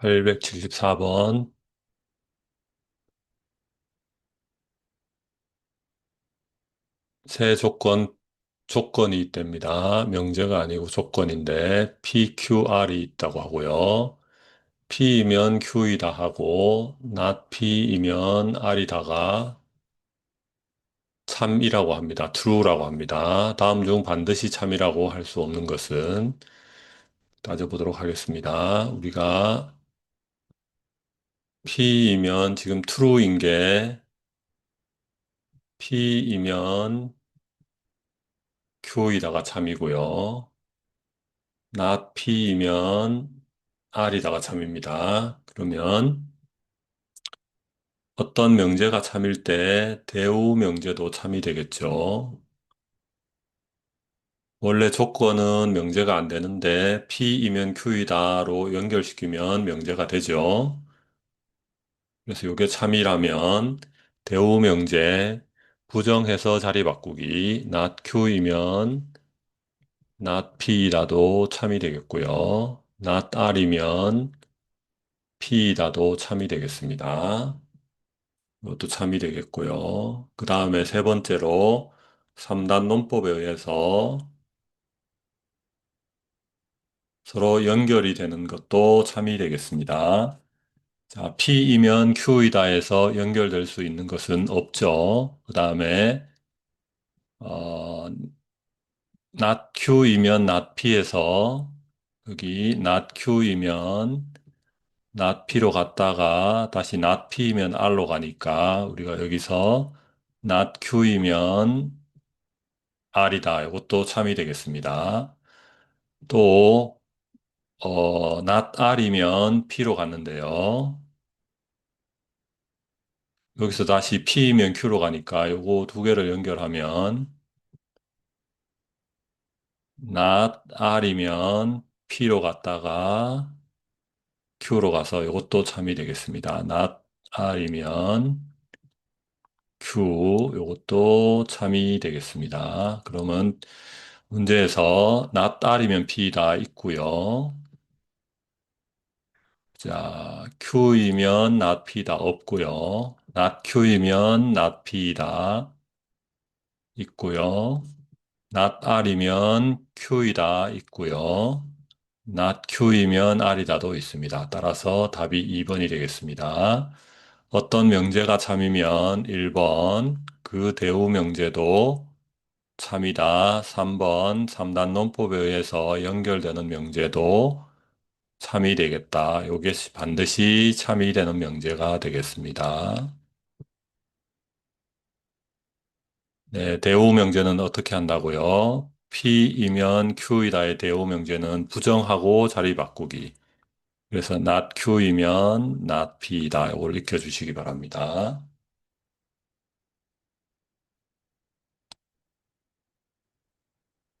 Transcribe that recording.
874번 새 조건, 조건이 있답니다. 명제가 아니고 조건인데 PQR이 있다고 하고요. P이면 Q이다 하고 not P이면 R이다가 참이라고 합니다. true라고 합니다. 다음 중 반드시 참이라고 할 수 없는 것은 따져보도록 하겠습니다. 우리가 P이면 지금 true인 게 P이면 Q이다가 참이고요. not P이면 R이다가 참입니다. 그러면 어떤 명제가 참일 때 대우 명제도 참이 되겠죠. 원래 조건은 명제가 안 되는데 P이면 Q이다로 연결시키면 명제가 되죠. 그래서 이게 참이라면 대우 명제 부정해서 자리 바꾸기 not Q이면 not P이다도 참이 되겠고요. not R이면 P이다도 참이 되겠습니다. 이것도 참이 되겠고요. 그 다음에 세 번째로 3단 논법에 의해서 서로 연결이 되는 것도 참이 되겠습니다. 자, P이면 Q이다 해서 연결될 수 있는 것은 없죠. 그 다음에 어, not Q이면 not P에서 여기 not Q이면 not P로 갔다가 다시 not P이면 R로 가니까 우리가 여기서 not Q이면 R이다. 이것도 참이 되겠습니다. 또 어, not R이면 P로 갔는데요. 여기서 다시 P이면 Q로 가니까 요거 두 개를 연결하면 not R이면 P로 갔다가 Q로 가서 이것도 참이 되겠습니다. not R이면 Q 요것도 참이 되겠습니다. 그러면 문제에서 not R이면 P다 있고요. 자, Q이면 P다 없고요. not Q이면 not P다 있고요. not R이면 Q이다 있고요. not Q이면 R이다도 있습니다. 따라서 답이 2번이 되겠습니다. 어떤 명제가 참이면 1번, 그 대우 명제도 참이다. 3번, 3단 논법에 의해서 연결되는 명제도 참이 되겠다. 요게 반드시 참이 되는 명제가 되겠습니다. 네, 대우 명제는 어떻게 한다고요? P이면 Q이다의 대우 명제는 부정하고 자리 바꾸기. 그래서 not Q이면 not P이다. 이걸 익혀주시기 바랍니다.